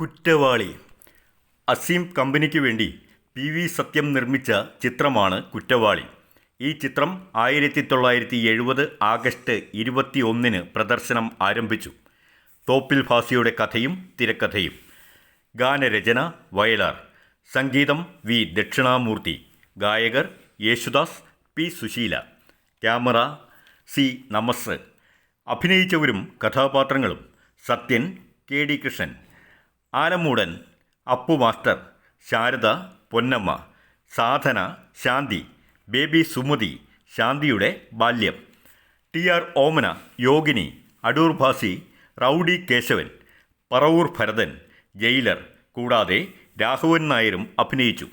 കുറ്റവാളി. അസീം കമ്പനിക്ക് വേണ്ടി പി വി സത്യം നിർമ്മിച്ച ചിത്രമാണ് കുറ്റവാളി. ഈ ചിത്രം ആയിരത്തി തൊള്ളായിരത്തി എഴുപത് ആഗസ്റ്റ് ഇരുപത്തി ഒന്നിന് പ്രദർശനം ആരംഭിച്ചു. തോപ്പിൽ ഭാസിയുടെ കഥയും തിരക്കഥയും. ഗാനരചന വയലാർ. സംഗീതം വി ദക്ഷിണാമൂർത്തി. ഗായകർ Yesudas P Susheela. Camera C Namas. അഭിനയിച്ചവരും കഥാപാത്രങ്ങളും Sathyan K D Krishnan. Alummoodan Appu master Sharada Ponnamma Sadhana Shanthi baby Sumathi ശാന്തിയുടെ ബാല്യം. T R Omana Yogini Adoor Bhasi rowdy Keshavan Paravoor Bharathan jailer കൂടാതെ രാഘവൻ നായരും അഭിനയിച്ചു.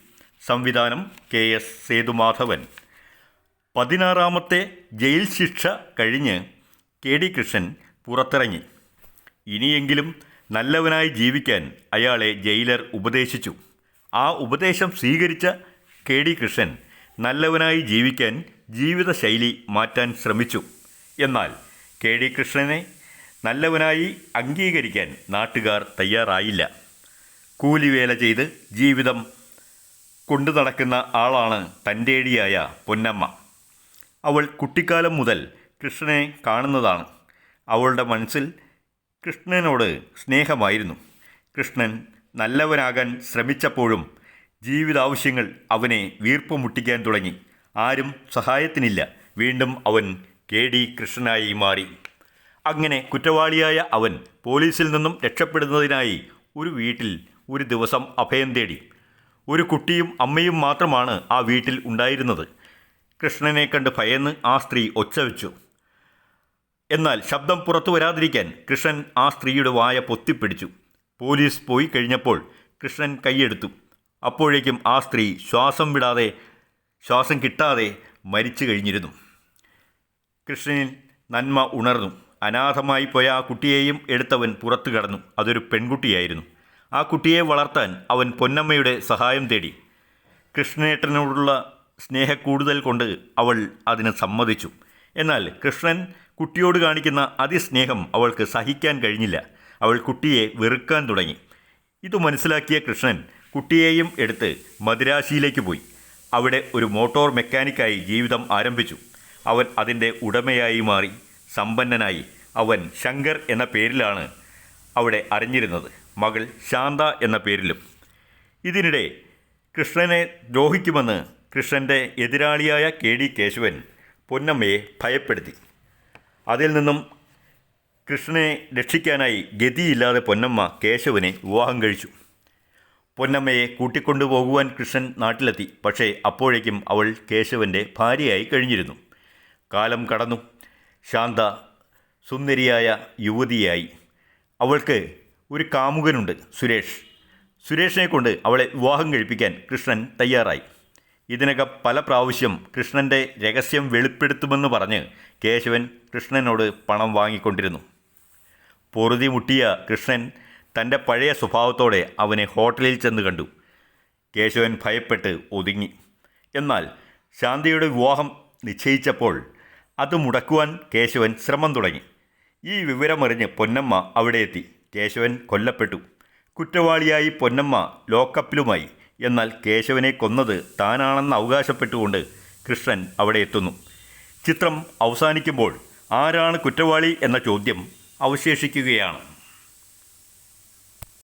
സംവിധാനം K S Sethumadhavan. പതിനാറാമത്തെ jail ശിക്ഷ കഴിഞ്ഞ് കെ ഡി കൃഷ്ണൻ പുറത്തിറങ്ങി. ഇനിയെങ്കിലും നല്ലവനായി ജീവിക്കാൻ അയാളെ ജയിലർ ഉപദേശിച്ചു. ആ ഉപദേശം സ്വീകരിച്ച കെ ഡി കൃഷ്ണൻ നല്ലവനായി ജീവിക്കാൻ ജീവിതശൈലി മാറ്റാൻ ശ്രമിച്ചു. എന്നാൽ കെ ഡി കൃഷ്ണനെ നല്ലവനായി അംഗീകരിക്കാൻ നാട്ടുകാർ തയ്യാറായില്ല. കൂലിവേല ചെയ്ത് ജീവിതം കൊണ്ടു നടക്കുന്ന ആളാണ് തന്റേടിയായ പൊന്നമ്മ. അവൾ കുട്ടിക്കാലം മുതൽ കൃഷ്ണനെ കാണുന്നതാണ്. അവളുടെ മനസ്സിൽ കൃഷ്ണനോട് സ്നേഹമായിരുന്നു. കൃഷ്ണൻ നല്ലവനാകാൻ ശ്രമിച്ചപ്പോഴും ജീവിതാവശ്യങ്ങൾ അവനെ വീർപ്പുമുട്ടിക്കാൻ തുടങ്ങി. ആരും സഹായത്തിനില്ല. വീണ്ടും അവൻ കെ. ഡി. കൃഷ്ണനായി മാറി. അങ്ങനെ കുറ്റവാളിയായ അവൻ പോലീസിൽ നിന്നും രക്ഷപ്പെടുന്നതിനായി ഒരു വീട്ടിൽ ഒരു ദിവസം അഭയം തേടി. ഒരു കുട്ടിയും അമ്മയും മാത്രമാണ് ആ വീട്ടിൽ ഉണ്ടായിരുന്നത്. കൃഷ്ണനെ കണ്ട് ഭയന്ന് ആ സ്ത്രീ ഒച്ച വെച്ചു എന്നാൽ ശബ്ദം പുറത്തു വരാതിരിക്കാൻ കൃഷ്ണൻ ആ സ്ത്രീയുടെ വായ പൊത്തിപ്പിടിച്ചു. പോലീസ് പോയി കഴിഞ്ഞപ്പോൾ കൃഷ്ണൻ കൈയെടുത്തു. അപ്പോഴേക്കും ആ സ്ത്രീ ശ്വാസം വിടാതെ ശ്വാസം കിട്ടാതെ മരിച്ചു കഴിഞ്ഞിരുന്നു. കൃഷ്ണനിൽ നന്മ ഉണർന്നു. അനാഥമായി പോയ ആ കുട്ടിയെയും എടുത്തവൻ പുറത്തു കടന്നു. അതൊരു പെൺകുട്ടിയായിരുന്നു. ആ കുട്ടിയെ വളർത്താൻ അവൻ പൊന്നമ്മയുടെ സഹായം തേടി. കൃഷ്ണേട്ടനോടുള്ള സ്നേഹക്കൂടുതൽ കൊണ്ട് അവൾ അതിന് സമ്മതിച്ചു. എന്നാൽ കൃഷ്ണൻ കുട്ടിയോട് കാണിക്കുന്ന അതിസ്നേഹം അവൾക്ക് സഹിക്കാൻ കഴിഞ്ഞില്ല. അവൾ കുട്ടിയെ വെറുക്കാൻ തുടങ്ങി. ഇത് മനസ്സിലാക്കിയ കൃഷ്ണൻ കുട്ടിയെയും എടുത്ത് മദിരാശിയിലേക്ക് പോയി. അവിടെ ഒരു മോട്ടോർ മെക്കാനിക്കായി ജീവിതം ആരംഭിച്ചു. അവൻ അതിന്റെ ഉടമയായി മാറി. സമ്പന്നനായി. അവൻ ശങ്കർ എന്ന പേരിലാണ് അവിടെ അറിഞ്ഞിരുന്നത്. മകൾ ശാന്ത എന്ന പേരിലും. ഇതിനിടെ കൃഷ്ണനെ ദ്രോഹിക്കുമെന്ന് കൃഷ്ണന്റെ എതിരാളിയായ കെ ഡി കേശവൻ പൊന്നമ്മയെ ഭയപ്പെടുത്തി. അതിൽ നിന്നും കൃഷ്ണനെ രക്ഷിക്കാനായി ഗതിയില്ലാതെ പൊന്നമ്മ കേശവനെ വിവാഹം കഴിച്ചു. പൊന്നമ്മയെ കൂട്ടിക്കൊണ്ടുപോകുവാൻ കൃഷ്ണൻ നാട്ടിലെത്തി. പക്ഷേ അപ്പോഴേക്കും അവൾ കേശവന്റെ ഭാര്യയായി കഴിഞ്ഞിരുന്നു. കാലം കടന്നു. ശാന്ത സുന്ദരിയായ യുവതിയായി. അവൾക്ക് ഒരു കാമുകനുണ്ട് സുരേഷ്. സുരേഷിനെ കൊണ്ട് അവളെ വിവാഹം കഴിപ്പിക്കാൻ കൃഷ്ണൻ തയ്യാറായി. ഇതിനകം പല പ്രാവശ്യം കൃഷ്ണന്റെ രഹസ്യം വെളിപ്പെടുത്തുമെന്ന് പറഞ്ഞ് കേശവൻ കൃഷ്ണനോട് പണം വാങ്ങിക്കൊണ്ടിരുന്നു. പൊറുതി മുട്ടിയ കൃഷ്ണൻ തന്റെ പഴയ സ്വഭാവത്തോടെ അവനെ ഹോട്ടലിൽ ചെന്ന് കണ്ടു. കേശവൻ ഭയപ്പെട്ട് ഒതുങ്ങി. എന്നാൽ ശാന്തിയുടെ വിവാഹം നിശ്ചയിച്ചപ്പോൾ അത് മുടക്കുവാൻ കേശവൻ ശ്രമം തുടങ്ങി. ഈ വിവരമറിഞ്ഞ് പൊന്നമ്മ അവിടെ എത്തി കേശവൻ കൊല്ലപ്പെട്ടു. കുറ്റവാളിയായി പൊന്നമ്മ ലോക്കപ്പിലുമായി. എന്നാൽ കേശവനെ കൊന്നത് താനാണെന്ന് അവകാശപ്പെട്ടുകൊണ്ട് കൃഷ്ണൻ അവിടെ എത്തുന്നു. ചിത്രം അവസാനിക്കുമ്പോൾ ആരാണ് കുറ്റവാളി എന്ന ചോദ്യം അവശേഷിക്കുകയാണ്.